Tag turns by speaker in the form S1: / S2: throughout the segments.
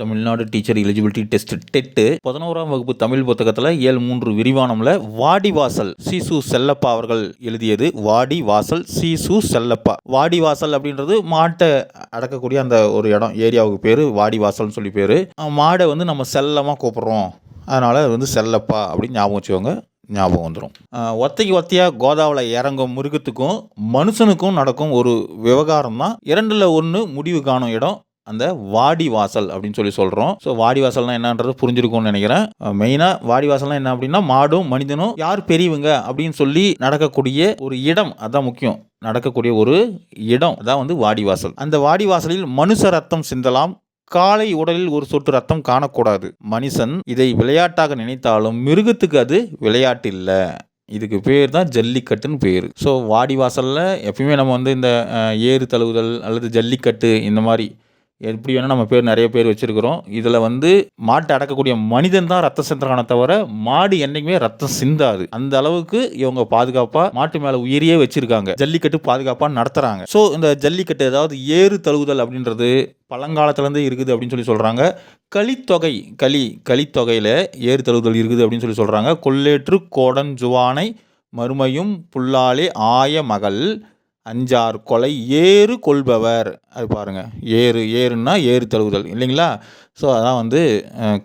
S1: Tamil Nadu teacher eligibility test TET. பதினோராம் வகுப்பு தமிழ் புத்தகத்தில் ஏழு மூன்று விரிவானம்ல வாடிவாசல் சீசு செல்லப்பா அவர்கள் எழுதியது வாடி வாசல் சீசு செல்லப்பா. வாடிவாசல் அப்படின்றது மாட்டை அடக்கக்கூடிய அந்த ஒரு இடம் ஏரியாவுக்கு பேர் வாடிவாசல்னு சொல்லி பேர். மாடை வந்து நம்ம செல்லமாக கூப்பிட்றோம். அதனால் அது வந்து செல்லப்பா அப்படின்னு ஞாபகம் வச்சுக்கோங்க ஞாபகம் வந்துடும் ஒத்தைக்கு ஒத்தையாக கோதாவில் இறங்கும் மிருகத்துக்கும் மனுஷனுக்கும் நடக்கும் ஒரு விவகாரம் தான் இரண்டில் ஒன்று முடிவு காணும் இடம் அந்த வாடி வாசல் அப்படின்னு சொல்லி சொல்கிறோம் ஸோ வாடி வாசல்னா என்னன்றது புரிஞ்சிருக்கும்னு நினைக்கிறேன். Uh, மெயினாக வாடி வாசல்னா என்ன அப்படின்னா மாடும் மனிதனும் யார் பெரியவங்க அப்படின்னு சொல்லி நடக்கக்கூடிய ஒரு இடம். அதான் முக்கியம். நடக்கக்கூடிய ஒரு இடம். அதான் வந்து வாடி வாசல். அந்த வாடி வாசலில் மனுஷ ரத்தம் சிந்தலாம். காலை உடலில் ஒரு சொட்டு ரத்தம் காணக்கூடாது. மனுஷன் இதை விளையாட்டாக நினைத்தாலும் மிருகத்துக்கு அது விளையாட்டு இல்லை இதுக்கு பேர் தான் ஜல்லிக்கட்டுன்னு பேர். ஸோ வாடி வாசலில் எப்பயுமே நம்ம வந்து இந்த uh, ஏறு தழுவுதல் அல்லது ஜல்லிக்கட்டு இந்த மாதிரி எப்படி வேணால் நம்ம பேர் நிறைய பேர் வச்சுருக்கிறோம். இதில் வந்து மாட்டை அடக்கக்கூடிய மனிதன் தான் ரத்த சிந்துறானே தவிர மாடு என்றைக்குமே ரத்தம் சிந்தாது. அந்த அளவுக்கு இவங்க பாதுகாப்பாக மாட்டு மேலே உயிரியே வச்சுருக்காங்க. ஜல்லிக்கட்டு பாதுகாப்பாக நடத்துகிறாங்க ஸோ இந்த ஜல்லிக்கட்டு அதாவது ஏறு தழுவுதல் அப்படின்றது பழங்காலத்துலேருந்தே இருக்குது அப்படின்னு சொல்லி சொல்கிறாங்க களித்தொகை களி களித்தொகையில் ஏறு தழுவுதல் இருக்குது அப்படின்னு சொல்லி சொல்கிறாங்க கொள்ளேற்று கோடன் ஜுவானை மறுமையும் புல்லாலே ஆய மகள். அஞ்சார் கொலை ஏறு கொள்பவர். அது பாருங்கள் ஏறு ஏறுன்னா ஏறு தழுவுதல் இல்லைங்களா? ஸோ அதான் வந்து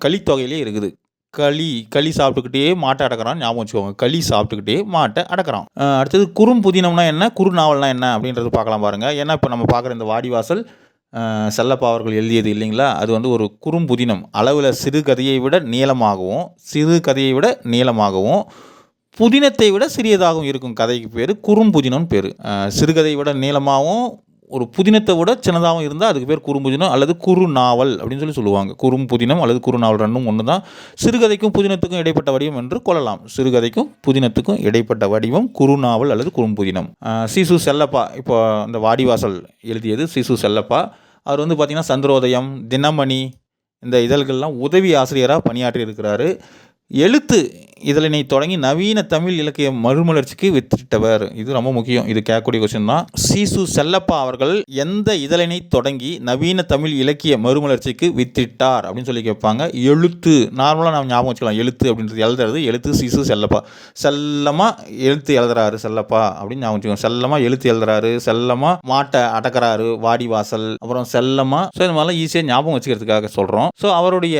S1: களித்தொகையிலே இருக்குது. களி களி சாப்பிட்டுக்கிட்டே மாட்டை அடக்கிறான் ஞாபகம் வச்சுக்கோங்க. களி சாப்பிட்டுக்கிட்டே மாட்டை அடக்கிறான். அடுத்தது குறும் புதினம்னா என்ன? குறு நாவல்னா என்ன? அப்படின்றது பார்க்கலாம் பாருங்கள் ஏன்னா இப்போ நம்ம பார்க்குற இந்த வாடிவாசல் செல்லப்பா அவர்கள் எழுதியது இல்லைங்களா? அது வந்து ஒரு குறும்புதினம் அளவில் சிறு கதையை விட நீளமாகவும் சிறு கதையை விட நீளமாகவும் புதினத்தை விட சிறியதாகவும் இருக்கும் கதைக்கு பேர். குறும்புதினம்னு பேர். சிறுகதையை விட நீளமாகவும் ஒரு புதினத்தை விட சின்னதாகவும் இருந்தால் அதுக்கு பேர் குறும்புதினம் அல்லது குறு நாவல் அப்படின்னு சொல்லி சொல்லுவாங்க. குறும்புதினம் அல்லது குறுநாவல் ரெண்டும் ஒன்று தான் சிறுகதைக்கும் புதினத்துக்கும் இடைப்பட்ட வடிவம் என்று கொள்ளலாம். சிறுகதைக்கும் புதினத்துக்கும் இடைப்பட்ட வடிவம் குறுநாவல் அல்லது குறும்புதினம். சிசு செல்லப்பா இப்போ இந்த வாடிவாசல் எழுதியது சிசு செல்லப்பா. அவர் வந்து பார்த்திங்கன்னா சந்திரோதயம் தினமணி இந்த இதழ்கள்லாம் உதவி ஆசிரியராக பணியாற்றி இருக்கிறாரு. எழுத்து இதழினை தொடங்கி நவீன தமிழ் இலக்கிய மறுமலர்ச்சிக்கு வித்திட்டவர். இது ரொம்ப முக்கியம். இது கேட்கக்கூடிய கொஸ்டின் தான். சீசு செல்லப்பா அவர்கள் எந்த இதழினை தொடங்கி நவீன தமிழ் இலக்கிய மறுமலர்ச்சிக்கு வித்திட்டார் அப்படின்னு சொல்லி கேட்பாங்க. எழுத்து நார்மலாக நம்ம ஞாபகம் வச்சுக்கலாம். எழுத்து அப்படின்றது எழுதுறது எழுத்து சீசு செல்லப்பா. செல்லமாக எழுத்து எழுதுறாரு செல்லப்பா அப்படின்னு ஞாபகம் வச்சுக்கோங்க. செல்லமாக எழுத்து எழுதுறாரு செல்லமாக மாட்டை அடக்கிறாரு வாடி வாசல். அப்புறம் செல்லமாக ஸோ இந்த மாதிரிலாம் ஈஸியாக ஞாபகம் வச்சுக்கிறதுக்காக சொல்கிறோம் ஸோ அவருடைய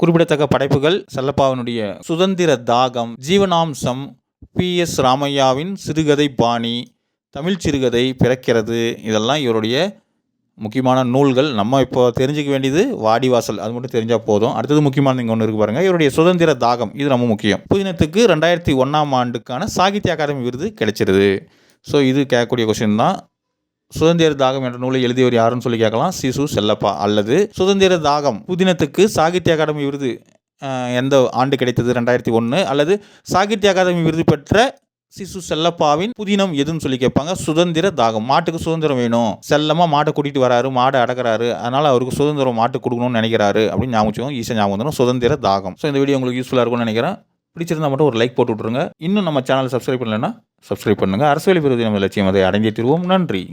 S1: குறிப்பிடத்தக்க படைப்புகள் செல்லப்பாவினுடைய சுதந்திர தாகம் ஜீவனாம்சம் பி. எஸ். ராமையாவின் சிறுகதை பாணி தமிழ் சிறுகதை பிறக்கிறது. இதெல்லாம் இவருடைய முக்கியமான நூல்கள். நம்ம இப்போ தெரிஞ்சுக்க வேண்டியது வாடிவாசல். அது மட்டும் தெரிஞ்சால் போதும். அடுத்தது முக்கியமானது இங்கே ஒன்று இருக்கு பாருங்கள் இவருடைய சுதந்திர தாகம். இது ரொம்ப முக்கியம். புதினத்துக்கு ரெண்டாயிரத்தி ஒன்றாம் ஆண்டுக்கான சாகித்ய அகாதமி விருது கிடைச்சிருது. ஸோ இது கேட்கக்கூடிய கொஸ்டின் தான். சுதந்திர தாகம் என்ற நூலை எழுதியவர் யாருன்னு சொல்லி கேட்கலாம். சிசு செல்லப்பா. அல்லது சுதந்திர தாகம் புதினத்துக்கு சாகித்ய அகாடமி விருது எந்த ஆண்டு கிடைத்தது? ரெண்டாயிரத்தி ஒன்று அல்லது சாகித்ய அகாதமி விருது பெற்ற சிசு செல்லப்பாவின் புதினம் எதுன்னு சொல்லி கேட்பாங்க. சுதந்திர தாகம். மாட்டுக்கு சுதந்திரம் வேணும். செல்லமாக மாட்டை கூட்டிகிட்டு வராரு மாடை அடக்கிறாரு. அதனால் அவருக்கு சுதந்திரம் மாட்டு கொடுக்கணும்னு நினைக்கிறாரு அப்படின்னு ஞாபகம் வச்சுக்கோங்க. ஈஸியாக ஞாபகம் வந்துடும் சுதந்திர தாகம். ஸோ இந்த வீடியோ உங்களுக்கு யூஸ்ஃபுல்லாக இருக்கும்னு நினைக்கிறேன். பிடிச்சிருந்தா மட்டும் ஒரு லைக் போட்டு விட்ருங்க இன்னும் நம்ம சேனல் சப்ஸ்கிரைப் பண்ணலைன்னா சப்ஸ்கிரைப் பண்ணுங்கள் அரசியல் விருது நம்ம லட்சியம் அதை அடைந்தே தருவோம். நன்றி.